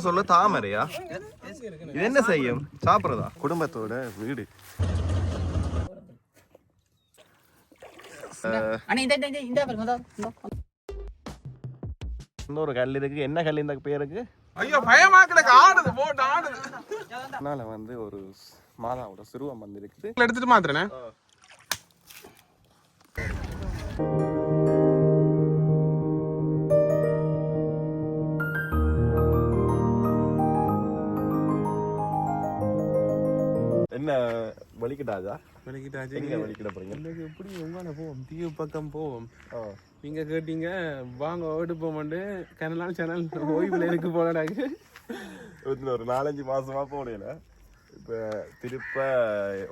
என்னன்னு சொல்ல தாமரையா? இது என்ன செய்யும்? சாப்பிடுறதா? குடும்பத்தோட வீடு. இன்னொரு கல் இருக்கு. என்ன கல் இந்த பேருக்கு ஐயோ பயமாக்கலக்கு ஆடுது போட்டு ஆடுது. அதனால வந்து ஒரு மாதாவோட சிறுவம் வந்து இருக்குது எடுத்துட்டு மாத்திரனே என்ன வலிக்கிட்டாஜா வலிக்கிட்டாச்சு. எங்க வலிக்கிட போறீங்க? இன்னைக்கு எப்படி? உங்கான போவோம். தீவு பக்கம் போவோம். நீங்க கேட்டீங்க வாங்க ஓட்டு போமாண்டு கனலால் சேனல் ஓய்வுல இருக்கு இன்னும் ஒரு நாலஞ்சு மாசமா போனேன் இப்ப திருப்ப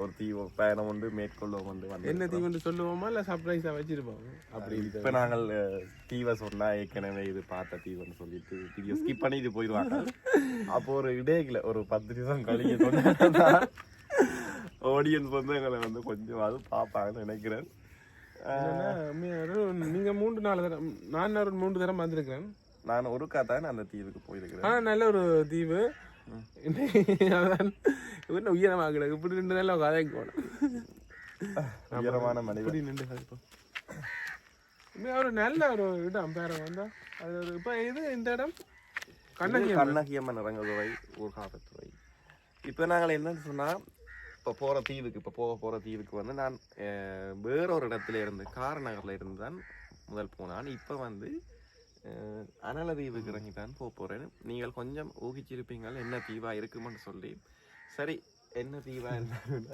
ஒரு தீவு பயணம் வந்து மேற்கொள்ளும் வந்து என்ன தீவுன்னு சொல்லுவோமா இல்ல சர்ப்ரைஸா வச்சிருப்போம்? அப்படி இப்ப நாங்கள் தீவை சொன்னா ஏற்கனவே இது பார்த்த தீவுன்னு சொல்லிட்டு வீடியோ ஸ்கிப் பண்ணிட்டு போயிடுவாங்க அப்போ ஒரு இடையில ஒரு பத்து நிமிஷம் கழிஞ்சு சொன்னா ஆடியன்ஸ் வந்து எங்களை வந்து கொஞ்சம் அது பார்ப்பாங்கன்னு நினைக்கிறேன். நீங்க மூன்று நாலு தரம் நான் ஒரு மூன்று தரம் வந்திருக்கிறேன். நான் ஒரு தான் அந்த தீவுக்கு போயிருக்கிறேன். ஆனா நல்ல ஒரு தீவு. என்ன உயரமாக இப்படி ரெண்டு நாள் கதைக்கு போனோம் உயரமான மனிதன். இப்படி நின்று ஒரு நல்ல ஒரு இடம் பேர வந்தா. அது இப்ப இது இந்த இடம்? கண்ணகி இது கண்ணகியம்மன் இறங்குதுறை ஊர்காவத்துறை இப்போ நாங்கள் என்னன்னு சொன்னா இப்போ போகிற தீவுக்கு இப்போ போக போகிற தீவுக்கு வந்து நான் வேற வேறொரு இடத்துல இருந்து காரநகர்ல இருந்து தான் முதல் போனான். இப்போ வந்து அனல தீவுக்கு இறங்கி தான் போக போகிறேன் நீங்கள் கொஞ்சம் ஊகிச்சிருப்பீங்க என்ன தீவாக இருக்குமென்னு சொல்லி. சரி என்ன தீவாக இருந்தாலும்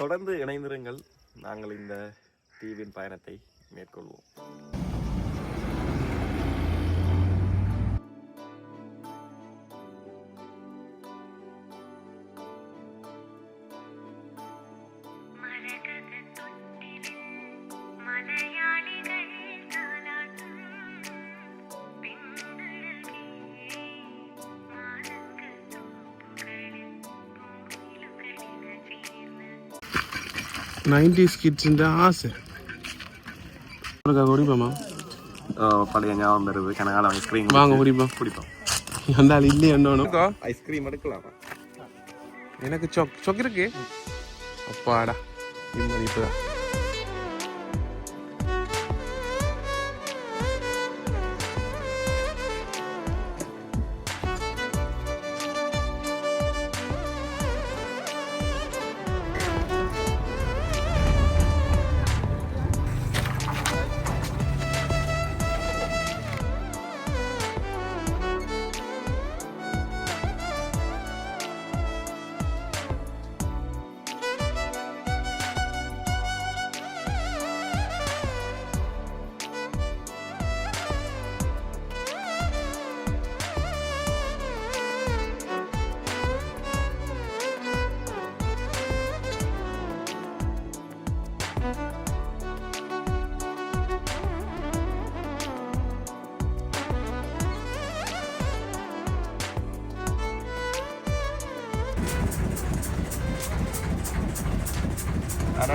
தொடர்ந்து இணைந்திருங்கள். நாங்கள் இந்த தீவின் பயணத்தை மேற்கொள்வோம். நைன்டிஸ் கிட்ஸ் ஆசை. குடிப்போமா பழைய ஞாபகம் வருது. கனகால ஐஸ்கிரீம் வாங்க குடிப்போம். குடிப்போம். அந்த ஆள் இல்லையே என்னணும் ஐஸ்கிரீம் எடுக்கலாமா? எனக்கு சொக் சொக் இருக்கு. அப்பாடா நிம்மதி இப்பதான்.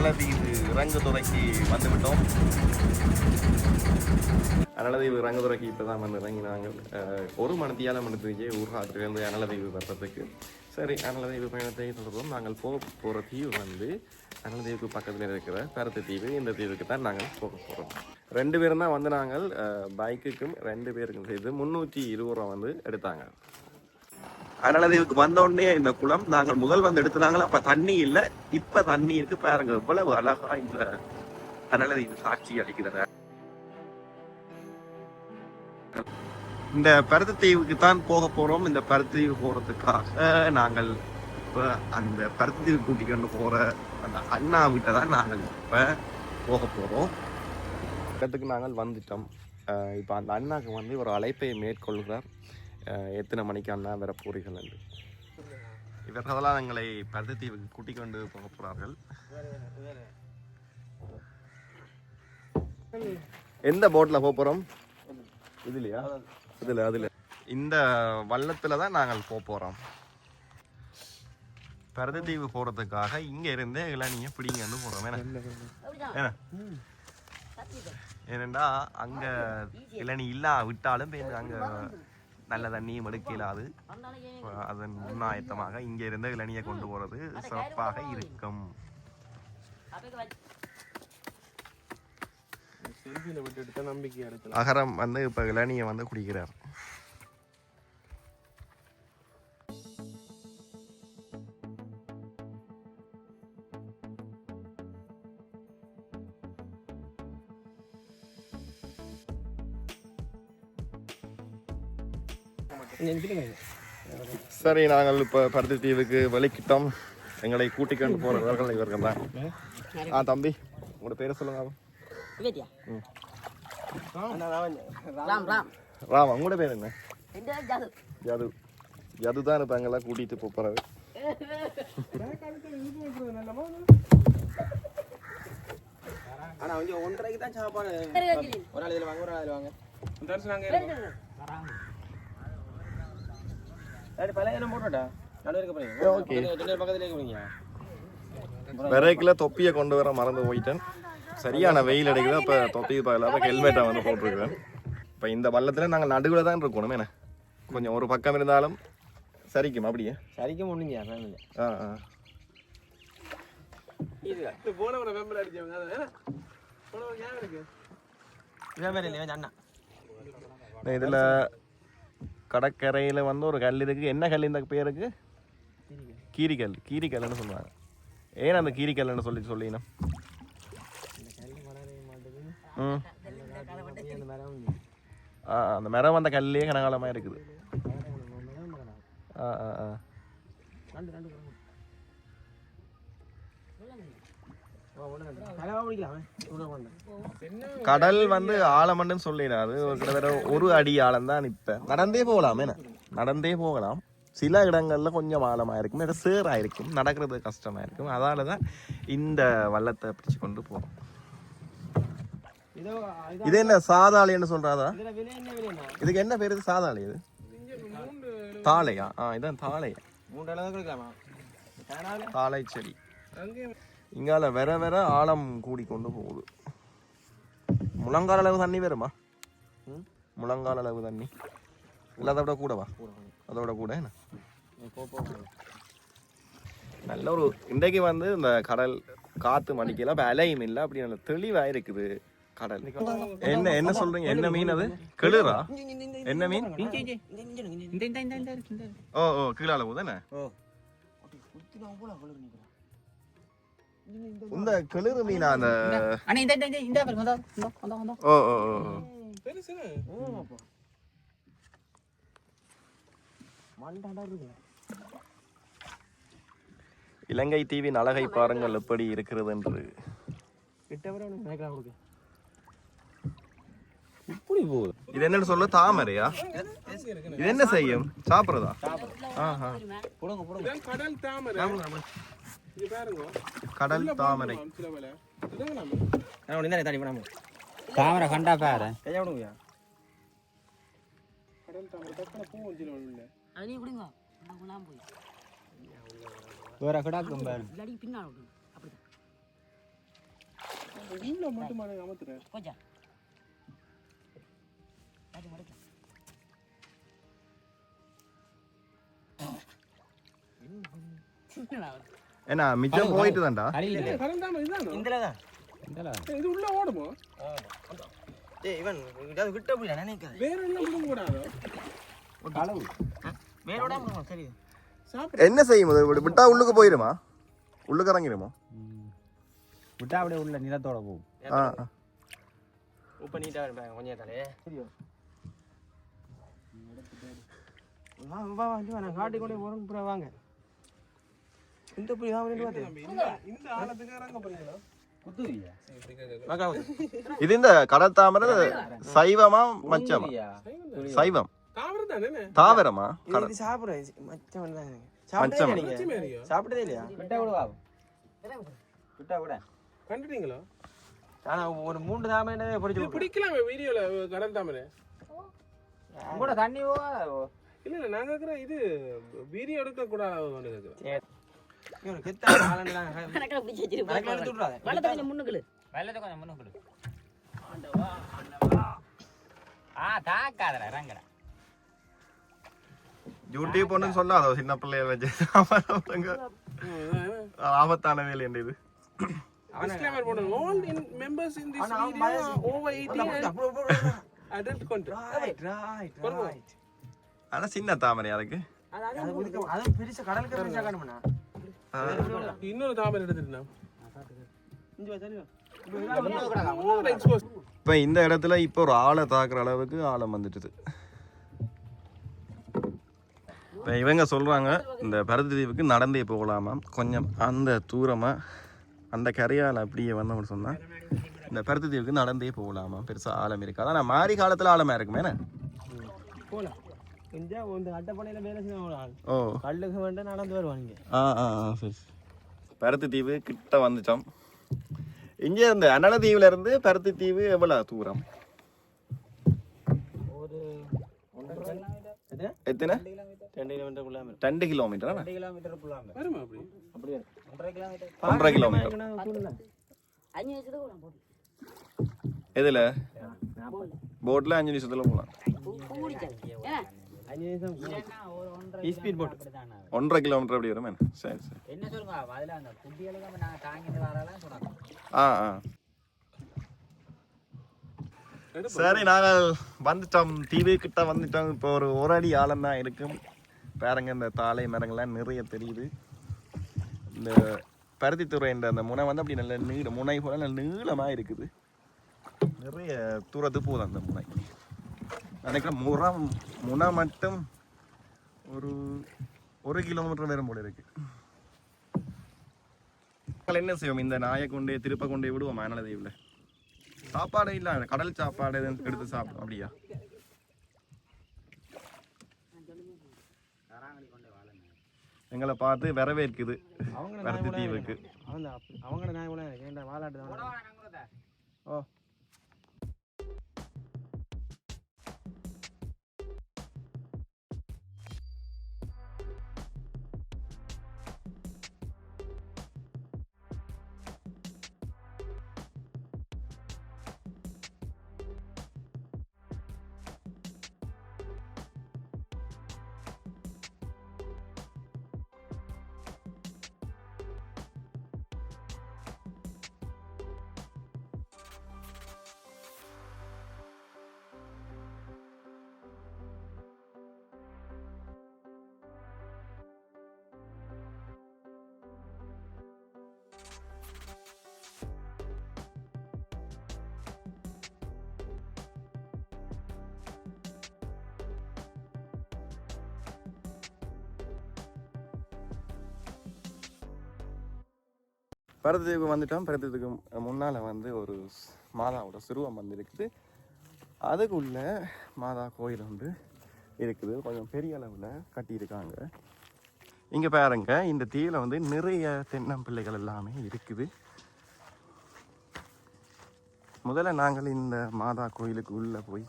அனலதீவு இது ரங்கதுறைக்கு வந்துவிட்டோம். அனலதீவு ரங்கதுறைக்கு இப்போ தான் வந்து இறங்கினாங்க. ஒரு மணித்தியாலம் மணித்துக்கு ஊர்காட்டிலிருந்து அனலதீவு வர்றதுக்கு. சரி அனலதீவு பயணத்தை தொடர்போம் நாங்கள் போக போகிற தீவு வந்து அனலதீவுக்கு பக்கத்தில் இருக்கிற பருத்த தீவு. இந்த தீவுக்கு தான் நாங்கள் போக போகிறோம் ரெண்டு பேரும் தான் வந்து நாங்கள் பைக்குக்கும் ரெண்டு பேருக்கும் செய்து முந்நூற்றி இருபது ரூபா வந்து எடுத்தாங்க. அனலதீவுக்கு வந்த உடனே இந்த குளம் நாங்கள் முதல் வந்து எடுத்தாங்களா அப்ப தண்ணி இல்ல. இப்ப தண்ணி இருக்கு பாருங்க. இவ்வளவு அழகா இந்த அனலதீவு சாட்சி அளிக்கிறது. இந்த பருத்தத்தீவுக்கு தான் போக போறோம். இந்த பருத்தீவு போறதுக்காக நாங்கள் இப்ப அந்த பருத்தத்தீவு கூட்டிக்கொண்டு போற அந்த அண்ணா வீட்டை தான் நாங்கள் இப்ப போக போறோம். இடத்துக்கு நாங்கள் வந்துட்டோம். அஹ் இப்ப அந்த அண்ணாக்கு வந்து ஒரு அழைப்பை மேற்கொள்கிறார். எத்தனை மணிக்கு அண்ணா வர போறீர்கள் என்று? இவர்களெல்லாம் எங்களை பருத்தத்தீவுக்கு கூட்டிக் கொண்டு போக போறார்கள். எந்த போட்ல போக போறோம்? இதுலயா? இதுல அதுல. இந்த வள்ளத்துல தான் நாங்கள் போக போறோம். பருத்தத்தீவு போறதுக்காக இங்க இருந்தே இளநீங்க பிடிங்கன்னு போறோம். ஏன்னா? ஏன்னா? ஏனண்டா அங்க இளநீ இல்லா விட்டாலும் போய் அங்க நல்ல தண்ணியும் எடுக்க இயலாது அதன் முன்னாயத்தமாக இங்கே இருந்து இளநியை கொண்டு போகிறது சிறப்பாக இருக்கும். அகரம் வந்து இப்போ இளநியை வந்து குடிக்கிறார். சரி நாங்கள் இப்போ பருத்தி தீவுக்கு வெளிக்கிட்டோம் எங்களை கூட்டிக் கொண்டு போகிறவர்கள் இவர்கள் தான். ஆ தம்பி உங்களோட பேரை சொல்லுங்க. ராம். ராம் ராம். உங்களோட பேர் என்ன? ஜாது. யது யது தான் இப்போ எங்கெல்லாம் கூட்டிகிட்டு போகிறது ஆனா அவங்க ஒன்றரைக்கு தான் சாப்பாடு. ஒரு ஆள் இதில் வாங்க ஒரு ஆள் அதில் வாங்க. தரிசனம் அங்கே இருக்கும் சரி பழைய இடம் போட்டுட்டா நடுவருக்கு ஓகே. போறீங்க பக்கத்துலேயே போறீங்க விரைக்கில் தொப்பியை கொண்டு வர மறந்து போயிட்டேன். சரியான வெயில் அடிக்குது இப்போ தொப்பி பதிலாக ஹெல்மெட்டை வந்து போட்டிருக்கேன் இப்போ இந்த வள்ளத்தில் நாங்கள் நடுவில் தான் இருக்கணும் என்ன? கொஞ்சம் ஒரு பக்கம் இருந்தாலும் சரிக்கும் அப்படியே? சரிக்க முடியுங்க ஃபேமிலி ஆ ஆ. இது போனவரை மெம்பர் அடிச்சவங்க அதான் போனவங்க ஞாபகம் இருக்கு? ஃபேமிலி இல்லையா அண்ணா. இதில் கடற்கரையில் வந்து ஒரு கல் இருக்குது என்ன கல் இந்த பேருக்கு கீரிக்கல். கீரிக்கல்னு சொல்லுவாங்க. ஏன் அந்த கீரிக்கல்னு சொல்லி சொல்லினோம்? ம். அந்த மரம் ஆ ஆ, அந்த மரம் அந்த கல்லே கனகாலமாக இருக்குது. ஆ ஆ ஆ கலவா பிடிக்கலாம் இவ்வளோ கொண்டு கடல் வந்து ஆழமண்டுன்னு ஒரு கிட்டத்தட்ட ஒரு அடி ஆழம் தான் இப்ப. நடந்தே போகலாம் நடந்தே போகலாம். சில இடங்கள்ல கொஞ்சம் ஆழமா இருக்கும் இடம் சேரா இருக்கும் நடக்கிறது கஷ்டமா இருக்கும் அதால தான் இந்த வள்ளத்தை பிடிச்சு கொண்டு போறோம். இதோ என்ன சாதாளின்னு விலைண்ணா இதுக்கு என்ன பேரு இது? சாதாளி இது? தாளையா? ஆ இதான் தாளையா. மூன்று தாளை செடி இங்கால வேற வேற ஆழம் கூடி கொண்டு போகுது முழங்கால் அளவு தண்ணி வருமா? முழங்கால் அளவு தண்ணி இல்லை அதை விட கூடவா அதோட கூட என்ன நல்ல ஒரு இன்றைக்கு வந்து இந்த கடல் காத்து மணிக்கெல்லாம் அப்ப அலையும் இல்லை அப்படி நல்ல தெளிவா இருக்குது கடல் என்ன என்ன சொல்றீங்க என்ன மீன் அது கிளுரா என்ன மீன். ஓ ஓ கீழால போதானே ஓ இந்த கிளிறு மீனா அந்த அண்ணா இந்த இந்த இந்த இந்த பாருங்க வந்தா வந்தா வந்தா ஓ ஓ ஓ. பெருசு இலங்கை தீவின் அழகை பாருங்கள் எப்படி இருக்கிறது என்று இப்படி போகுது இது என்னன்னு சொல்ல தாமரையா? இது என்ன செய்யும்? சாப்பிடுறதா? ஆஹா. கடல் தாமரை. கடல் தாமரை. தாமரை கண்டா பாரு. கையா விடுங்க கடல் தாமரை டக்குனு பூ வஞ்சில உள்ள அது நீ விடுங்க நான் போய். வேற கிடாக்கும் பாரு. இல்லாடி பின்னால் விடுங்க அப்படிதான். மட்டும் கொஞ்சம் அது மடக்கலாம் என்ன மிச்சம் போயிட்டு தான்டா இது உள்ள ஓடுமோ? ஏய் இவன் இதாவது விட்ட புள்ள நினைக்காது. வேற எல்லாம் விடுங்க கூடாதோ களவு வேற விடாம சரி. சாப்பிட. என்ன செய்யும் அது விட்டு- விட்டா உள்ளுக்கு போயிருமா? உள்ளுக்கு இறங்கிடுமா? விட்டா அப்படியே உள்ள நிலத்தோட போகும். ஆ ஆ. உப்ப நீட்டா இருப்பாங்க கொஞ்சம் ஏத்தாலே சரியோ. வா வா வா நான் காட்டி கொண்டே போறேன் அப்புறம் வாங்க. இந்த புள்ளி தான் வாத்து இந்த ஆழத்துக்கு இறங்க போறீங்களா? இது இந்த கடல் தாமரை சைவமா மச்சமா? சைவம். தாவரமா? சாப்பிடுறேன் மச்சம் சாப்பிட்டதே. இல்லையா? கண்டுட்டீங்களா? ஆனா ஒரு மூன்று தாமரை பிடிச்சி பிடிக்கலாமே வீடியோல கடல் தாமரை. கூட தண்ணி இல்ல இல்ல நான் கேக்குறேன் இது வீடியோ எடுக்க கூடாது இவன் கெத்தா பிடிச்சி கொஞ்சம் கொஞ்சம் ஆ தாக்காதடா இறங்கடா. யூடியூப் ஒன்றும் சொல்லாதோ சின்ன பிள்ளைய வச்சு. சாமான் ஆபத்தான வேலை என்று இது. Disclaimer போடுங்க. All in members in this video are over 18 and adult content. Right right right ஆனா சின்ன தாமரை அதுக்கு. அது அது பெருசா கடலுக்கு பெருசா காணும்னா இன்னொரு தாமரை எடுத்துட்டு இங்க வா தள்ளி ஓவர் எக்ஸ்போஸ் இப்போ இந்த இடத்துல இப்போ ஒரு ஆளை தாக்குற அளவுக்கு ஆழம் வந்துட்டுது. இப்போ இவங்க சொல்கிறாங்க இந்த பருத்தி தீவுக்கு நடந்தே போகலாமா? கொஞ்சம் அந்த தூரமாக அந்த கரையால் அப்படியே வந்தோம்னு சொன்னால் இந்த பருத்தி தீவுக்கு நடந்தே போகலாமா? பெருசாக ஆழம் இருக்காது? ஆனால் மாறி காலத்தில் ஆழமாக இருக்குமே என்ன? போலாம். இங்க இந்த அட்டப்பனையில வேலை செய்யணும் ஆள். ஓ. கல்லுக்கு வேண்டாம் நடந்து வருவாங்க ஆ ஆ ஆ சரி. பருத்தி தீவு கிட்ட வந்துட்டோம். இங்கே இந்த அனல தீவுல இருந்து பருத்தி தீவு எவ்வளோ தூரம்? ஒரு எத்தனை? ரெண்டு கிலோமீட்டருக்குள்ள ரெண்டு கிலோமீட்டர் ரெண்டு கிலோமீட்டருக்குள்ளாம வருமா அப்படி. அப்படியே ஒன்றரை கிலோமீட்டர். ஒன்றரை கிலோமீட்டர். எதில்? போட்டில் அஞ்சு நிமிஷத்தில் போகலாம் ஒன்றரை கிலோமீட்டர் அப்படி வரும்? சரி சரி. என்ன சொல்லுங்க அதுல அந்த குட்டிகளுக்கு நாங்க தாங்கிட்டு வரலாம் சொன்னாங்க ஆ ஆ. சரி நாங்கள் வந்துட்டோம். தீவு கிட்ட வந்துட்டோம். இப்போ ஒரு ஒரு அடி ஆழம் தான் இருக்கும். பாருங்க இந்த தாழை மரங்கள்லாம் நிறைய தெரியுது. இந்த பருத்தித்துறை இந்த அந்த முனை வந்து அப்படி நல்ல நீள முனை போல நல்ல நீளமாக இருக்குது. நிறைய தூரத்து போகுது அந்த முனை. நினைக்கிறேன் முறம் முனை மட்டும் ஒரு ஒரு கிலோமீட்டர் வரும் போல இருக்கு. என்ன செய்வோம்? இந்த நாயை கொண்டு திருப்ப கொண்டு விடுவோம் தீவில் சாப்பாடு இல்ல கடல் சாப்பாடு எடுத்து சாப்பிடும் அப்படியா? எங்களை பார்த்து வரவேற்குது. அவங்க பருத்தி தீவுக்கு. அவங்க நாய் தான். ஓ. பரதத்துக்கு வந்துட்டோம். பரதத்துக்கு முன்னால் வந்து ஒரு மாதாவோட சிறுவம் வந்து இருக்குது. அதுக்குள்ள மாதா கோயில் வந்து இருக்குது. கொஞ்சம் பெரிய அளவில் கட்டியிருக்காங்க. இங்கே பாருங்க இந்த தீயில் வந்து நிறைய தென்னம்பிள்ளைகள் எல்லாமே இருக்குது. முதல்ல நாங்கள் இந்த மாதா கோயிலுக்கு உள்ளே போய்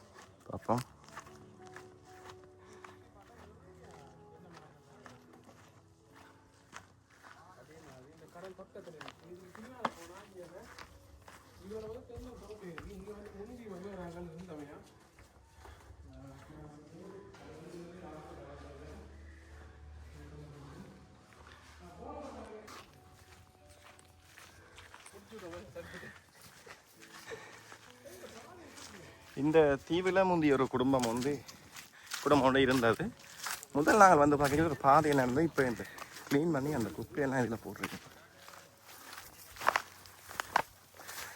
பார்ப்போம். இந்த தீவில் முந்தைய ஒரு குடும்பம் வந்து குடும்பம் இருந்தது. முதல் நாங்கள் வந்து பார்க்குறது ஒரு பாதையில் இருந்து இப்போ இந்த க்ளீன் பண்ணி அந்த குப்பையெல்லாம் இதில் போட்டிருக்கோம்.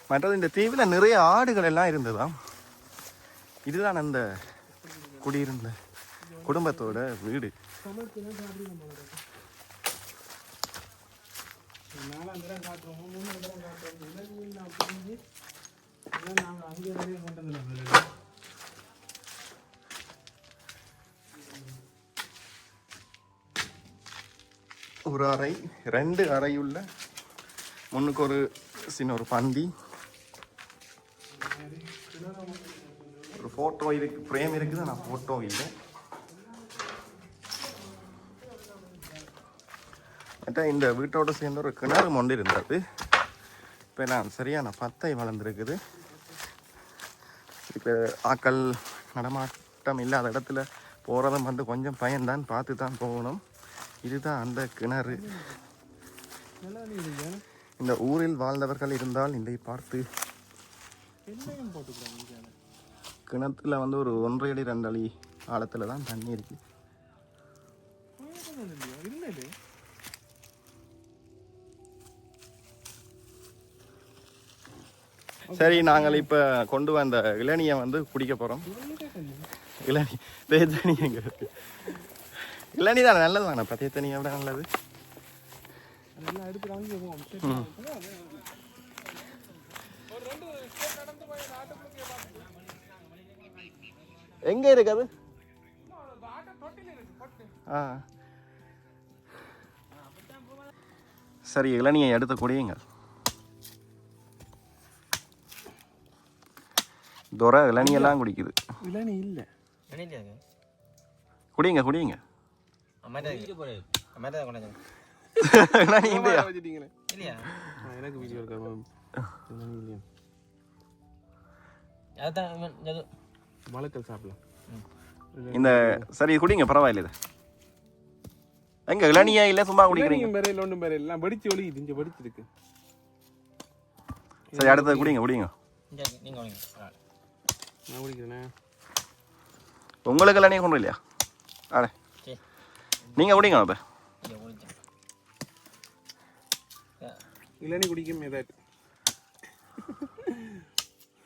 மற்றது இந்த தீவில் நிறைய ஆடுகள் எல்லாம் இருந்ததாம் இதுதான் அந்த குடியிருந்த குடும்பத்தோட வீடு. ஒரு அறை ரெண்டு அறையுள்ள முன்னுக்கு ஒரு சின்ன ஒரு பந்தி. ஃபோட்டோ இருக்கு ஃப்ரேம் இருக்குது? ஆனால் ஃபோட்டோ இல்லை. மற்ற இந்த வீட்டோட சேர்ந்து ஒரு கிணறு மொண்டு இருந்தது. இப்போ நான் சரியான பத்தை வளர்ந்துருக்குது. இப்போ ஆக்கள் நடமாட்டம் இல்லாத இடத்துல போகிறதும் வந்து கொஞ்சம் பயன்தான் பார்த்து தான் போகணும். இதுதான் அந்த கிணறு. இந்த ஊரில் வாழ்ந்தவர்கள் இருந்தால் இதை பார்த்து போட்டுக்கலாம் கிணத்துல வந்து ஒரு ஒன்றரை அடி ரெண்டு அடி ஆழத்தில் தான் தண்ணி இருக்கு. இல்லையா இல்லை சரி நாங்கள் இப்போ கொண்டு வந்த இளநியை வந்து குடிக்க போகிறோம் இளநி தேத்தனி எங்க இருக்கு? இளநி தானே நல்லது தானே? இப்போ தேத்தனியை விட நல்லது. போவோம் எங்கே இருக்கு அது? ஆ. சரி இளநியை எடுத்து குடியுங்க துரை இளநியெல்லாம் குடிக்குது. இளநீ இல்லை. குடிங்க குடிங்க. எனக்கு மலக்கல் சாப்பிடலாம். இந்த சரி குடிங்க பரவாயில்ல இது. எங்க இளநியா இல்ல சும்மா குடிக்கிறீங்க? இளநீயும் பெறையில் ஒன்றும் பெறையில் எல்லாம் வெடிச்சு ஒளி இது இங்கே வெடிச்சிருக்கு. சரி அடுத்தது குடிங்க குடிங்க. நீங்க வாங்க ஆ. நான் குடிக்கிறேனே. உங்களுக்கு இளநியை கொண்டு இல்லையா அட நீங்க குடிங்க அப்ப. இளநீ குடிக்கும் ஏதாட்டு.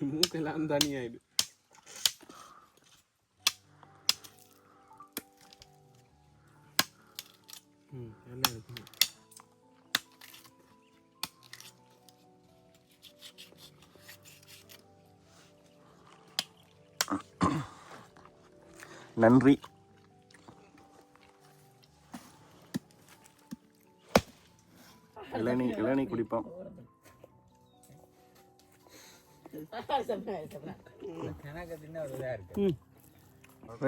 மூக்கெல்லாம் தனி ஆயிடு ம் எல்லாம் இருக்கு நன்றி. இளநீ இளநீ குடிப்போம்.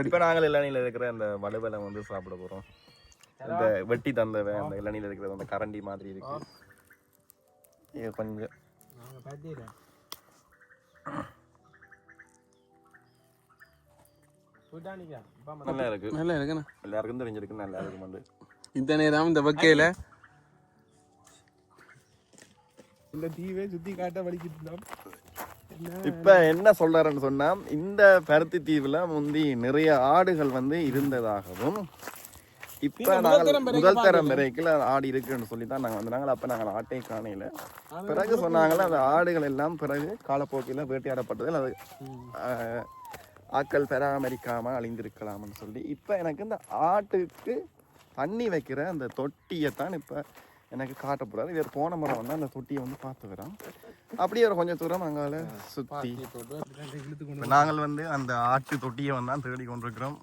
இப்ப நாங்கள் இளநில இருக்கிற அந்த வலுவலை வந்து சாப்பிட போறோம். இந்த வெட்டி தந்தவ அந்த இளநில இருக்கிற அந்த கரண்டி மாதிரி இருக்கு. இது கொஞ்சம். நல்லா இருக்கு. நல்லா இருக்குண்ணா. எல்லாருக்கும் தெரிஞ்சிருக்கு நல்லா இருக்கும் வந்து இந்த நேரம் இந்த வக்கையில. இந்த தீவை சுத்தி காட்ட வலிக்கிட்டு இருந்தோம் இப்ப என்ன சொல்றாருன்னு சொன்னா இந்த பருத்தி தீவுல முந்தி நிறைய ஆடுகள் வந்து இருந்ததாகவும் இப்ப நாங்கள் முதல் தரம் வரைக்கும் ஆடு இருக்குன்னு சொல்லி தான் நாங்க வந்தாங்க அப்ப நாங்கள் ஆட்டை காணையில பிறகு சொன்னாங்களே அந்த ஆடுகள் எல்லாம் பிறகு காலப்போக்கில் வேட்டையாடப்பட்டதில் அது ஆஹ், ஆட்கள் பராமரிக்காம அழிந்திருக்கலாம்னு சொல்லி இப்ப எனக்கு இந்த ஆட்டுக்கு தண்ணி வைக்கிற அந்த தொட்டியை தான் இப்ப எனக்கு காட்டக்கூடாது இவர் போன முறை வந்து அந்த தொட்டியை வந்து பார்த்து வரோம் அப்படியே ஒரு கொஞ்சம் தூரம் அங்கால இப்ப நாங்கள் வந்து அந்த ஆட்டு தொட்டியை வந்து தான் தேடி கொண்டிருக்கிறோம்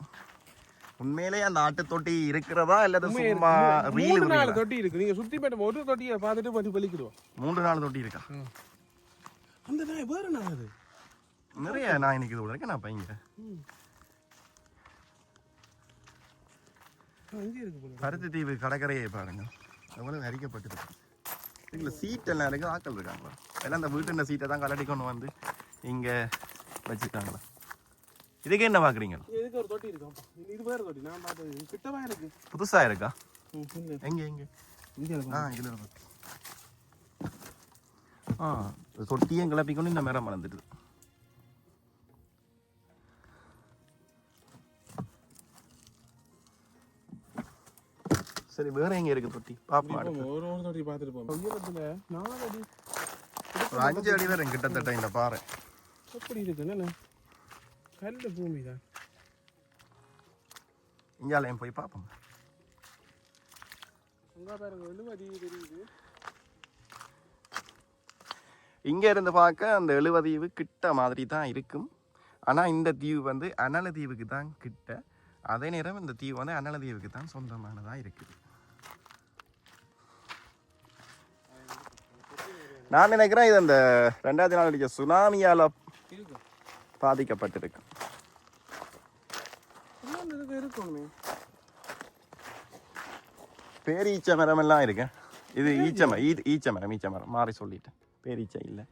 உண்மையிலேயே அந்த ஆட்டு தொட்டி இருக்கிறதா இல்லது சும்மா ரீல் நாலு தொட்டி இருக்கு. நீங்க சுத்தி போயிட்டு ஒரு தொட்டியை பார்த்துட்டு பத்தி பலிக்கிடுவோம் மூன்று நாலு தொட்டி இருக்கா? அந்த நாய் வேற நாய் அது நிறைய நான் இன்னைக்கு இது வரைக்கும் நான் பையங்க பருத்தி தீவு கடற்கரையை பாருங்க. எவ்வளவு அரிக்கப்பட்டிருக்கு இதுல சீட் எல்லாம் இருக்கு. ஆட்கள் இருக்காங்களா எல்லாம் அந்த வீட்டு சீட்டை தான் கலட்டி கொண்டு வந்து இங்க வச்சுட்டாங்களா இதுக்கு என்ன பாக்குறீங்க? எதுக்கு ஒரு தொட்டி இருக்கு இது- வேற தொட்டி. நான் பார்த்தது கிட்டவா இருக்கு. புதுசா இருக்கா. எங்க எங்க? இங்க இருக்கு. ஆ இதுல இருக்கு. ஆ தொட்டியும் கிளப்பிக்கொண்டு இந்த மரம் வளர்ந்துட்டு. சரி வேற எங்க இருக்கு தொட்டி. போங்க, ஒரு ஒரு தொட்டி பார்த்துட்டு போங்க உயரத்துல நாலு அடி. ஒரு அஞ்சு அடி வரும் கிட்டத்தட்ட இந்த பாறை. எப்படி இருக்கு? என்ன கல்ல பூமி தான் இங்காலையும் போய் பார்ப்போம் இங்க இருந்து பார்க்க அந்த எழுவதீவு கிட்ட மாதிரி தான் இருக்கும். ஆனா இந்த தீவு வந்து அனல தீவுக்கு தான் கிட்ட. அதே நேரம் இந்த தீவு வந்து அனல தீவுக்கு தான் சொந்தமானதா இருக்குது நான் நினைக்கிறேன் இது அந்த ரெண்டாயிரத்தி நாலு சுனாமியால பாதிக்கப்பட்டிருக்கு. இதுக்கு இருக்கணுமே பேரீச்ச மரம் எல்லாம் இருக்கு. இது ஈச்ச மரம் ஈ ஈச்ச மரம் ஈச்ச மரம். மாறி சொல்லிட்டேன். பேரீச்ச இல்லை.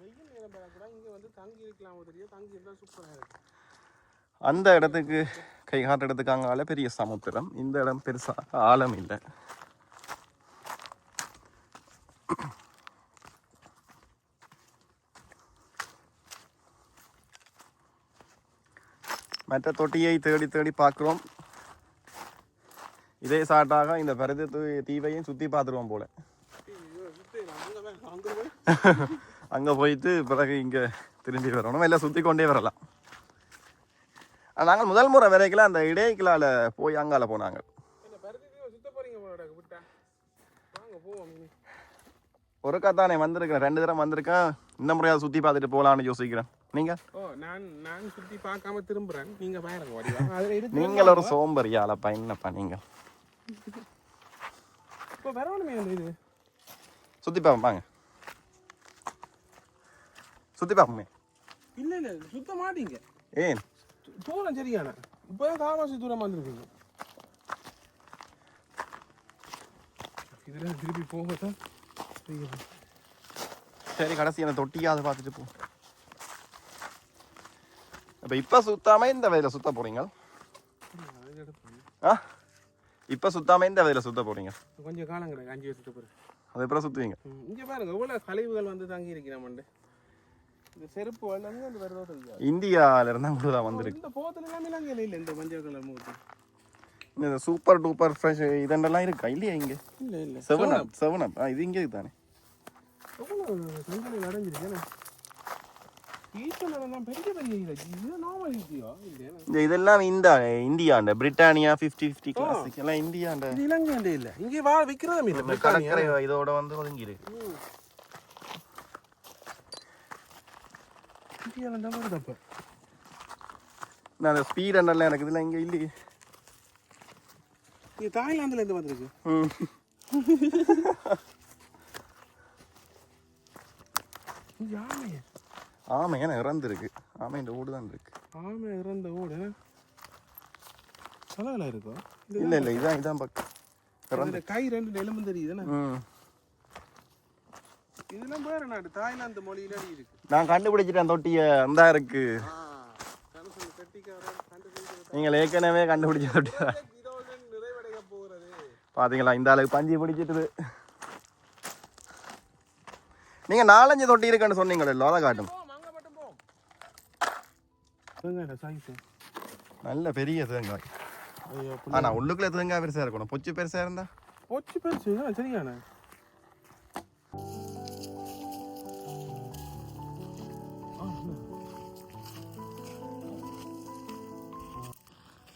வெயில் நேரம் கூட இங்கே வந்து தங்கி இருக்கலாமோ தெரியும் தங்கி இருந்தால் சூப்பராக இருக்கு. அந்த இடத்துக்கு கை காட்டுற இடத்துக்கு அங்கால பெரிய சமுத்திரம். இந்த இடம் பெருசாக ஆழம் இல்லை. மற்ற தொட்டியை தேடி தேடி பார்க்குறோம். இதே சாட்டாக இந்த பருதி தீவையும் சுற்றி பார்த்துருவோம் போல. அங்கே போயிட்டு பிறகு இங்கே திரும்பி வரணும். எல்லாம் சுற்றி கொண்டே வரலாம். நாங்கள் முதல் முறை வரைக்கும் அந்த இடைக்கிலால போய் அங்கால போனாங்க. ஒருக்கா தானே வந்திருக்கேன் ரெண்டு தடவை வந்திருக்கேன். இந்த முறையாவது சுற்றி பார்த்துட்டு போகலான்னு யோசிக்கிறேன். நீங்கள் ஓ நான் நான் சுற்றி பார்க்காம திரும்புறேன். நீங்கள் பாருங்க நீங்கள் ஒரு சோம்பரி ஆளப்பா என்னப்பா நீங்கள்? இப்போ வரணுமே இது. சுற்றி பார்ப்போம் வாங்க. சுற்றி பார்ப்போமே. இல்லை இல்லை சுத்த மாட்டீங்க. ஏன்? தூரம் சரியான. இப்போ தான் காவாசி தூரம் வந்துருக்கீங்க இதில் திருப்பி போக தான் செய்யணும். சரி கடைசி அந்த தொட்டியாவது பார்த்துட்டு போ. இப்போ இப்போ சுத்தாம இந்த வயலில் சுத்த எடுப்பேன். ஆ? இப்போ சுத்தாம இந்த வயலில் சுத்த போறீங்க? கொஞ்சம் காலம் கிடக்கு அஞ்சு வருஷத்துக்கு பிறகு அது எப்பறம் சுத்துவீங்க? இங்கே பாருங்க எவ்வளோ கழிவுகள் வந்து தங்கி இருக்கிறாமண்டு இந்த செருப்பு வந்து அந்த வருதோ தெரியாது. இந்தியால இருந்தா கூட வந்திருக்கு. இந்த போத்துல எல்லாமே நாங்கள் இல்லை இந்த மஞ்சள் கலர் மூத்தி இந்த சூப்பர் டூப்பர் ஃப்ரெஷ் இதெல்லாம் இருக்கா? இல்லையா இங்க? இல்லை இல்லை. செவன் அப் செவன் அப் இது இங்கே தானே. சங்கலை அடைஞ்சிருக்கேன் தான் இதெல்லாம் இந்த இந்தியாண்ட. பிரிட்டானியா ஃபிஃப்டி ஃபிஃப்டி கிளாசிக் எல்லாம் இந்தியாண்ட. இது இலங்கை இல்லை. இங்கே வா விற்கிறதும் இல்லை. இதோட வந்து ஒதுங்கி இருக்கு இந்தியாவில் தான் வருது அப்போ. நான் அந்த ஸ்பீட் அண்டர்லாம் எனக்கு இதில் இங்கே இல்லையே. இது தாய்லாந்துல இருந்து வந்திருக்கு. ஆமை ஆமா ஏன்னா இறந்துருக்கு. ஆமா இந்த ஓடு தான் இருக்கு. ஆமை இறந்த ஓடு. கலகலா இருக்கும்? இல்ல இல்ல இதான் இதான் பக்கம். கை ரெண்டு எலும்பு தெரியுதுண்ணே இதெல்லாம் வேற நாடு. தாய்லாந்து மொழியில இருக்கு. நான் கண்டுபிடிச்சிட்டேன் தொட்டிய. அந்த இருக்கு. நீங்கள் ஏற்கனவே கண்டுபிடிச்ச தொட்டி பாத்தீங்களா இந்த அளவுக்கு பஞ்சு பிடிச்சிட்டுது. நீங்க நாலஞ்சு தொட்டி இருக்குன்னு சொன்னீங்களோ அதை காட்டும். நல்ல பெரிய தேங்காய். ஐயோ ஆனா உள்ளுக்குள்ள தேங்காய் பெருசா இருக்கணும். பொச்சு பெருசா இருந்தா? பொச்சு பெருசு ஆ,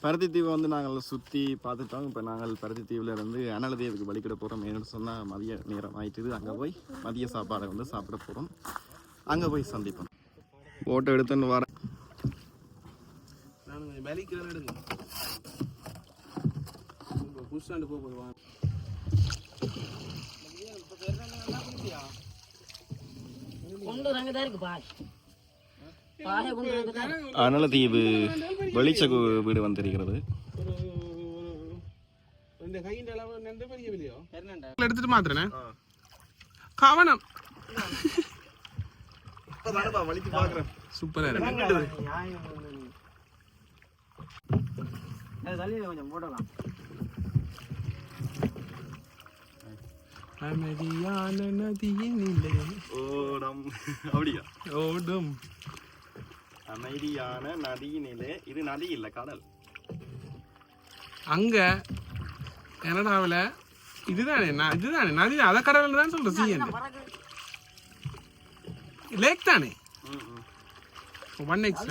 பருத்தி தீவை வந்து நாங்கள் சுற்றி பார்த்துட்டோம். இப்போ நாங்கள் பருத்தி தீவில் இருந்து அனல தீவுக்கு வழிக்கிட போகிறோம் ஏன்னு சொன்னால் மதிய நேரம் ஆயிட்டுது. அங்கே போய் மதிய சாப்பாடை வந்து சாப்பிட போகிறோம் அங்கே போய் சந்திப்போம். ஃபோட்டோ எடுத்துன்னு வரேன் கொண்டு ரங்க தான் இருக்கு பாய். பாயை கொண்டு ரங்க தான் அனல தீவு வெளிச்ச கு- வீடு வந்திருக்கிறது எடுத்துட்டு மாத்திரனே கவனம். சூப்பரா இருக்கு. கொஞ்சம் போடலாம் அமைதியான நதியின் ஓடம். அப்படியா? ஓடும். அமைதியான நதியினிலே. இது நதி இல்லை கடல். அங்க கனடாவில் இதுதானே ந- இதுதானே நதி அத கடவுள் தான் சொல்ற சிஎன் லேக் தானே? ஒன் எக்ஸ்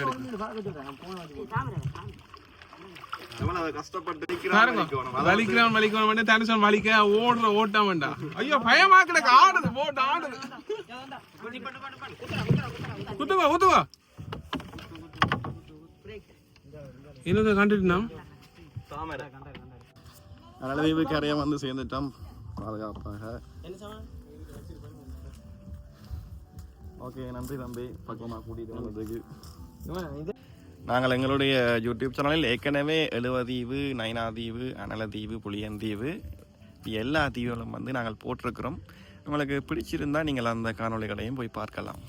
வலிக்கிறவன் வலிக்கிறவன் மட்டும் தனுஷன் வலிக்க ஓடுற ஓட்டம் வேண்டாம். ஐயோ பயமா கிடக்கு ஆடுது போட்டு ஆடுது. குத்துவா குத்துவா என்னதை கண்டுட்டோம் அதனால தீவு கரையை வந்து சேர்ந்துட்டோம். பாதுகாப்பாக. ஓகே நன்றி தம்பி. பக்கமாக கூட்டிகிட்டு வந்ததுக்கு. நாங்கள் எங்களுடைய யூடியூப் சேனலில் ஏற்கனவே எழுவதீவு நயனாதீவு அனலதீவு புளியந்தீவு எல்லா தீவுகளும் வந்து நாங்கள் போட்டிருக்கிறோம். உங்களுக்கு பிடிச்சிருந்தால் நீங்கள் அந்த காணொளிகளையும் போய் பார்க்கலாம்.